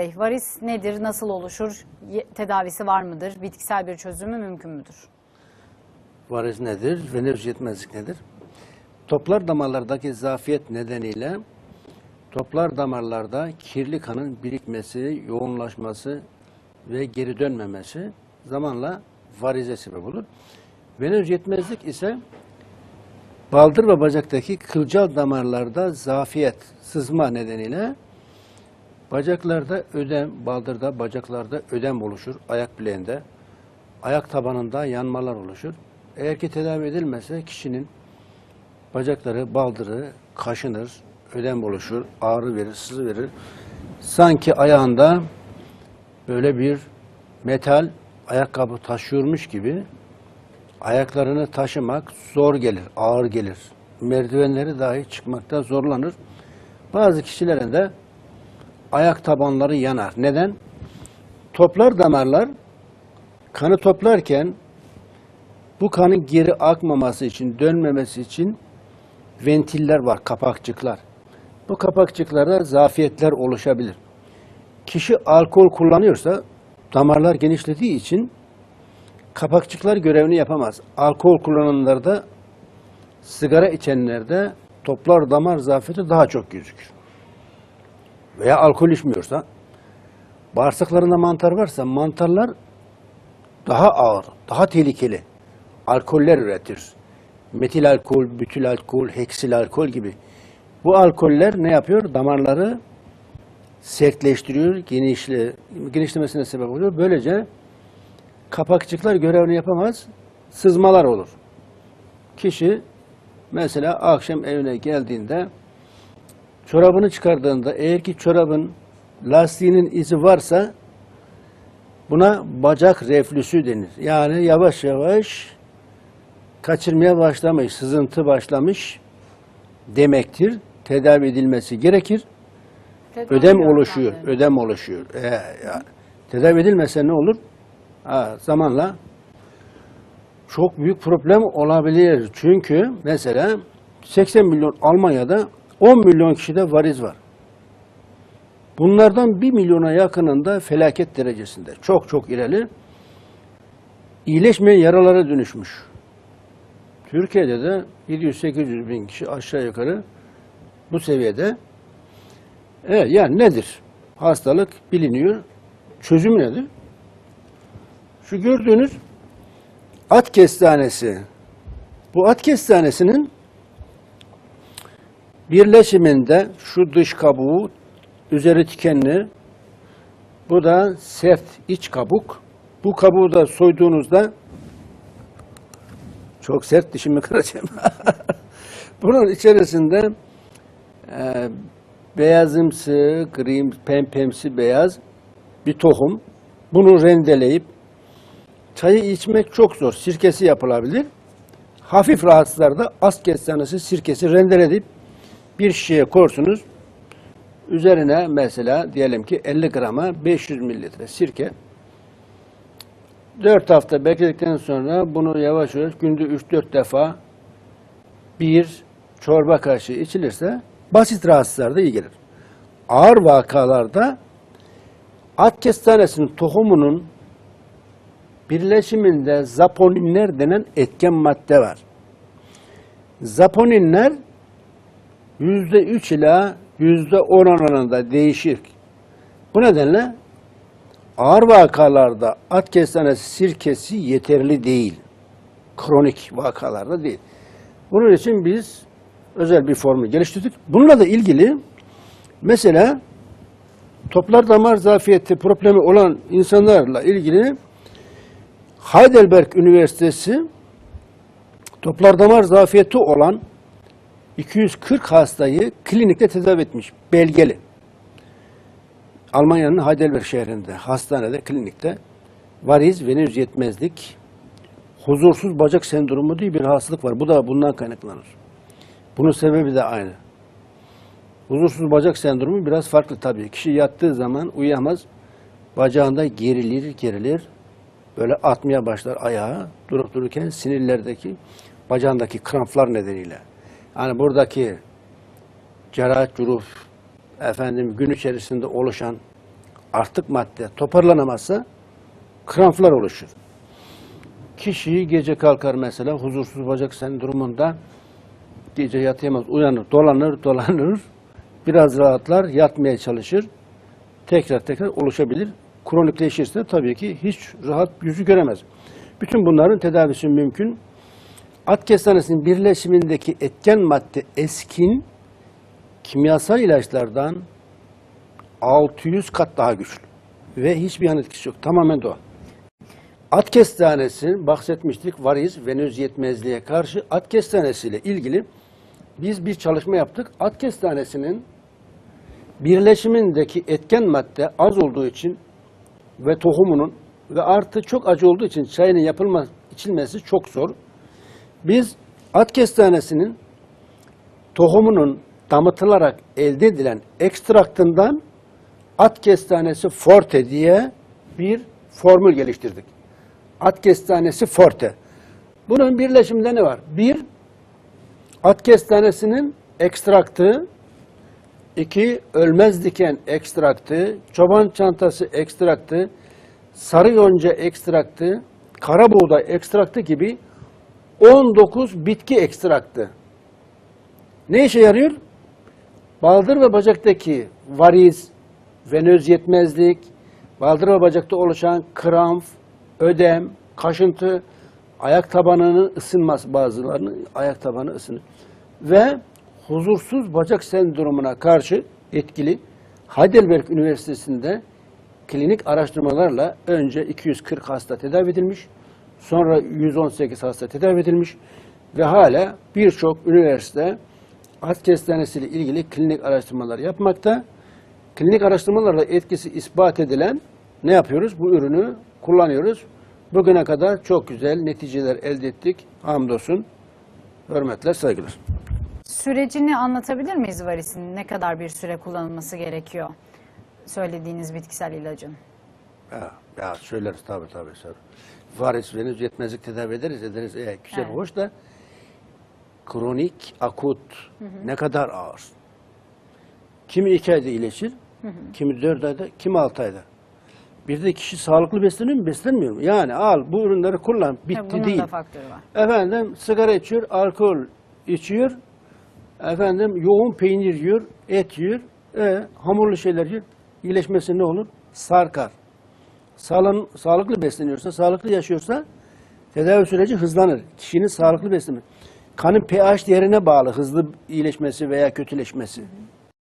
Bey, varis nedir, nasıl oluşur, tedavisi var mıdır, bitkisel bir çözümü mümkün müdür? Variz nedir? Venöz yetmezlik nedir? Toplar damarlardaki zafiyet nedeniyle toplar damarlarda kirli kanın birikmesi, yoğunlaşması ve geri dönmemesi zamanla varize sebep olur. Venöz yetmezlik ise baldır ve bacaktaki kılcal damarlarda zafiyet, sızma nedeniyle bacaklarda ödem, baldırda, bacaklarda ödem oluşur, ayak bileğinde, ayak tabanında yanmalar oluşur. Eğer ki tedavi edilmezse kişinin bacakları, baldırı kaşınır, ödem oluşur, ağrı verir, sızı verir. Sanki ayağında böyle bir metal ayakkabı taşıyormuş gibi ayaklarını taşımak zor gelir, ağır gelir. Merdivenleri dahi çıkmakta zorlanır. Bazı kişilerin de ayak tabanları yanar. Neden? Toplar damarlar kanı toplarken bu kanın geri akmaması için, dönmemesi için ventiller var, kapakçıklar. Bu kapakçıklarda zafiyetler oluşabilir. Kişi alkol kullanıyorsa damarlar genişlediği için kapakçıklar görevini yapamaz. Alkol kullananlarda, sigara içenlerde toplar damar zafiyeti daha çok gözükür. Veya alkol içmiyorsa, bağırsaklarında mantar varsa mantarlar daha ağır, daha tehlikeli alkoller üretir. Metil alkol, bütül alkol, heksil alkol gibi. Bu alkoller ne yapıyor? Damarları sertleştiriyor, genişle, genişlemesine sebep oluyor. Böylece kapakçıklar görevini yapamaz, sızmalar olur. Kişi mesela akşam evine geldiğinde çorabını çıkardığında eğer ki çorabın lastiğinin izi varsa buna bacak reflüsü denir. Yani yavaş yavaş kaçırmaya başlamış, sızıntı başlamış demektir. Tedavi edilmesi gerekir. Tedavi Ödem oluşuyor, ödem oluşuyor. Ee, ya, tedavi edilmezse ne olur? Ha, zamanla çok büyük problem olabilir. Çünkü mesela 80 milyon Almanya'da 10 milyon kişide variz var. Bunlardan 1 milyona yakınında felaket derecesinde. Çok çok ileri. İyileşmeyen yaralara dönüşmüş. Türkiye'de de 700-800 bin kişi aşağı yukarı bu seviyede. Evet, yani nedir? Hastalık biliniyor. Çözümü nedir? Şu gördüğünüz at kestanesi. Bu at kestanesinin birleşiminde şu dış kabuğu, üzeri tikenli, bu da sert iç kabuk. Bu kabuğu da soyduğunuzda çok sert dişimi kıracağım. Bunun içerisinde e, beyazımsı, gri, pempemsi beyaz bir tohum. Bunu rendeleyip çayı içmek çok zor. Sirkesi yapılabilir. Hafif rahatsızlarda az kestanesi sirkesi rendeledip bir şişeye korsunuz. Üzerine mesela diyelim ki 50 grama 500 mililitre sirke 4 hafta bekledikten sonra bunu yavaş yavaş günde 3-4 defa bir çorba kaşığı içilirse basit rahatsızlarda iyi gelir. Ağır vakalarda at kestanesinin tohumunun birleşiminde zaponinler denen etken madde var. Zaponinler yüzde üç ila yüzde on oranında değişir. Bu nedenle ağır vakalarda at kestanesi sirkesi yeterli değil. Kronik vakalarda değil. Bunun için biz özel bir formül geliştirdik. Bununla da ilgili mesela toplar damar zafiyeti problemi olan insanlarla ilgili Heidelberg Üniversitesi toplar damar zafiyeti olan 240 hastayı klinikte tedavi etmiş. Belgeli. Almanya'nın Heidelberg şehrinde, hastanede, klinikte variz, venöz yetmezlik, huzursuz bacak sendromu diye bir hastalık var. Bu da bundan kaynaklanır. Bunun sebebi de aynı. Huzursuz bacak sendromu biraz farklı tabii. Kişi yattığı zaman uyuyamaz. Bacağında gerilir, gerilir. Böyle atmaya başlar ayağı durup dururken sinirlerdeki bacağındaki kramplar nedeniyle. Yani buradaki cerrahat cüruf, efendim gün içerisinde oluşan artık madde toparlanamazsa kramplar oluşur. Kişi gece kalkar mesela huzursuz bacak sendromunda gece yatayamaz, uyanır, dolanır, dolanır, biraz rahatlar, yatmaya çalışır, tekrar tekrar oluşabilir. Kronikleşirse tabii ki hiç rahat yüzü göremez. Bütün bunların tedavisi mümkün. At kestanesinin birleşimindeki etken madde eskin kimyasal ilaçlardan 600 kat daha güçlü ve hiçbir yan etkisi yok. Tamamen doğal. At kestanesi bahsetmiştik variz, venöz yetmezliğe karşı at kestanesiyle ilgili biz bir çalışma yaptık. At kestanesinin birleşimindeki etken madde az olduğu için ve tohumunun ve artı çok acı olduğu için çayının yapılma, içilmesi çok zor. Biz at kestanesinin tohumunun damıtılarak elde edilen ekstraktından at kestanesi forte diye bir formül geliştirdik. At kestanesi forte. Bunun birleşiminde ne var? Bir, at kestanesinin ekstraktı, iki, ölmez diken ekstraktı, çoban çantası ekstraktı, sarı yonca ekstraktı, kara buğday ekstraktı gibi 19 bitki ekstraktı. Ne işe yarıyor? Baldır ve bacaktaki variz, venöz yetmezlik, baldır ve bacakta oluşan kramp, ödem, kaşıntı, ayak tabanının ısınması bazılarının ayak tabanı ısınır. Ve huzursuz bacak sendromuna karşı etkili Heidelberg Üniversitesi'nde klinik araştırmalarla önce 240 hasta tedavi edilmiş, sonra 118 hasta tedavi edilmiş ve hala birçok üniversite at kestanesiyle ilgili klinik araştırmalar yapmakta. Klinik araştırmalarla etkisi ispat edilen ne yapıyoruz? Bu ürünü kullanıyoruz. Bugüne kadar çok güzel neticeler elde ettik. Hamdolsun. Hürmetler, saygılar. Sürecini anlatabilir miyiz varisin? Ne kadar bir süre kullanılması gerekiyor? Söylediğiniz bitkisel ilacın. Ya, ya söyleriz tabii tabii. tabii. Varis, venüz yetmezlik tedavi ederiz, ederiz. E, güzel, Evet. hoş da kronik, akut ne kadar ağır. Kimi iki ayda iyileşir, kimi dört ayda, kimi altı ayda. Bir de kişi sağlıklı besleniyor mu, beslenmiyor mu? Yani al bu ürünleri kullan, bitti bunun değil. da faktörü var. Efendim sigara içiyor, alkol içiyor. Efendim yoğun peynir yiyor, et yiyor. E, hamurlu şeyler yiyor. İyileşmesi ne olur? Sarkar. Sağlan, sağlıklı besleniyorsa, sağlıklı yaşıyorsa tedavi süreci hızlanır. Kişinin sağlıklı beslenmesi. Kanın pH değerine bağlı hızlı iyileşmesi veya kötüleşmesi.